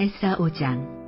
에스라 5장.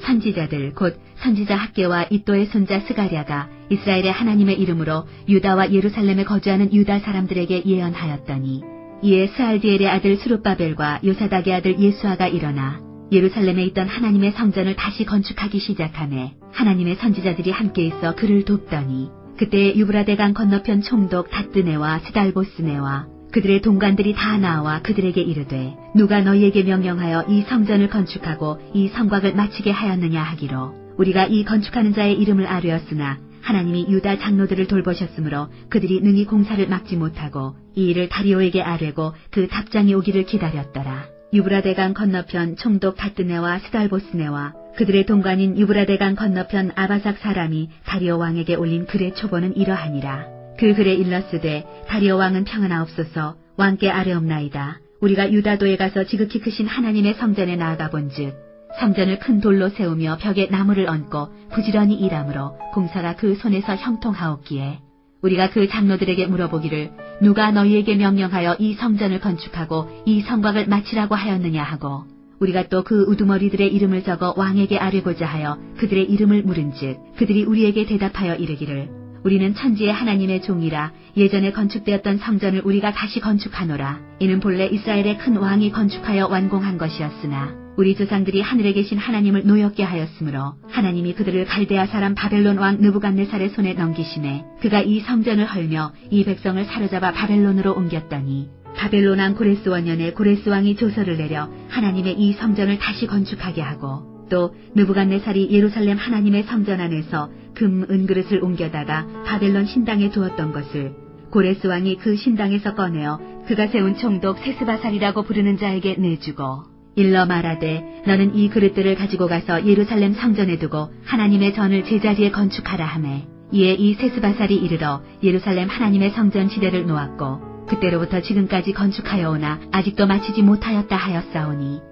선지자들 곧 선지자 학계와 이또의 손자 스가랴가 이스라엘의 하나님의 이름으로 유다와 예루살렘에 거주하는 유다 사람들에게 예언하였더니 이에 스알디엘의 아들 수룹바벨과 요사닥의 아들 예수아가 일어나 예루살렘에 있던 하나님의 성전을 다시 건축하기 시작하매 하나님의 선지자들이 함께 있어 그를 돕더니 그때 유브라데강 건너편 총독 다뜨네와 스달보스네와 그들의 동관들이 다 나와 그들에게 이르되 누가 너희에게 명령하여 이 성전을 건축하고 이 성곽을 마치게 하였느냐 하기로 우리가 이 건축하는 자의 이름을 아뢰었으나 하나님이 유다 장로들을 돌보셨으므로 그들이 능히 공사를 막지 못하고 이 일을 다리오에게 아뢰고 그 답장이 오기를 기다렸더라. 유브라데강 건너편 총독 다뜨네와 스달보스네와 그들의 동관인 유브라데강 건너편 아바삭 사람이 다리오 왕에게 올린 글의 초보는 이러하니라. 그 글에 일렀으되 다리오 왕은 평안하옵소서 왕께 아뢰옵나이다. 우리가 유다도에 가서 지극히 크신 하나님의 성전에 나아가 본즉 성전을 큰 돌로 세우며 벽에 나무를 얹고 부지런히 일함으로 공사가 그 손에서 형통하옵기에 우리가 그 장로들에게 물어보기를 누가 너희에게 명령하여 이 성전을 건축하고 이 성곽을 마치라고 하였느냐 하고 우리가 또 그 우두머리들의 이름을 적어 왕에게 아뢰고자 하여 그들의 이름을 물은즉 그들이 우리에게 대답하여 이르기를 우리는 천지의 하나님의 종이라 예전에 건축되었던 성전을 우리가 다시 건축하노라. 이는 본래 이스라엘의 큰 왕이 건축하여 완공한 것이었으나 우리 조상들이 하늘에 계신 하나님을 노엽게 하였으므로 하나님이 그들을 갈대아 사람 바벨론 왕 느부갓네살의 손에 넘기심에 그가 이 성전을 헐며 이 백성을 사로잡아 바벨론으로 옮겼더니 바벨론 왕 고레스 원년에 고레스 왕이 조서를 내려 하나님의 이 성전을 다시 건축하게 하고 또 느부갓네살이 예루살렘 하나님의 성전 안에서 금 은그릇을 옮겨다가 바벨론 신당에 두었던 것을 고레스 왕이 그 신당에서 꺼내어 그가 세운 총독 세스바살이라고 부르는 자에게 내주고 일러 말하되 너는 이 그릇들을 가지고 가서 예루살렘 성전에 두고 하나님의 전을 제자리에 건축하라 하매 이에 이 세스바살이 이르러 예루살렘 하나님의 성전 지대를 놓았고 그때로부터 지금까지 건축하여 오나 아직도 마치지 못하였다 하였사오니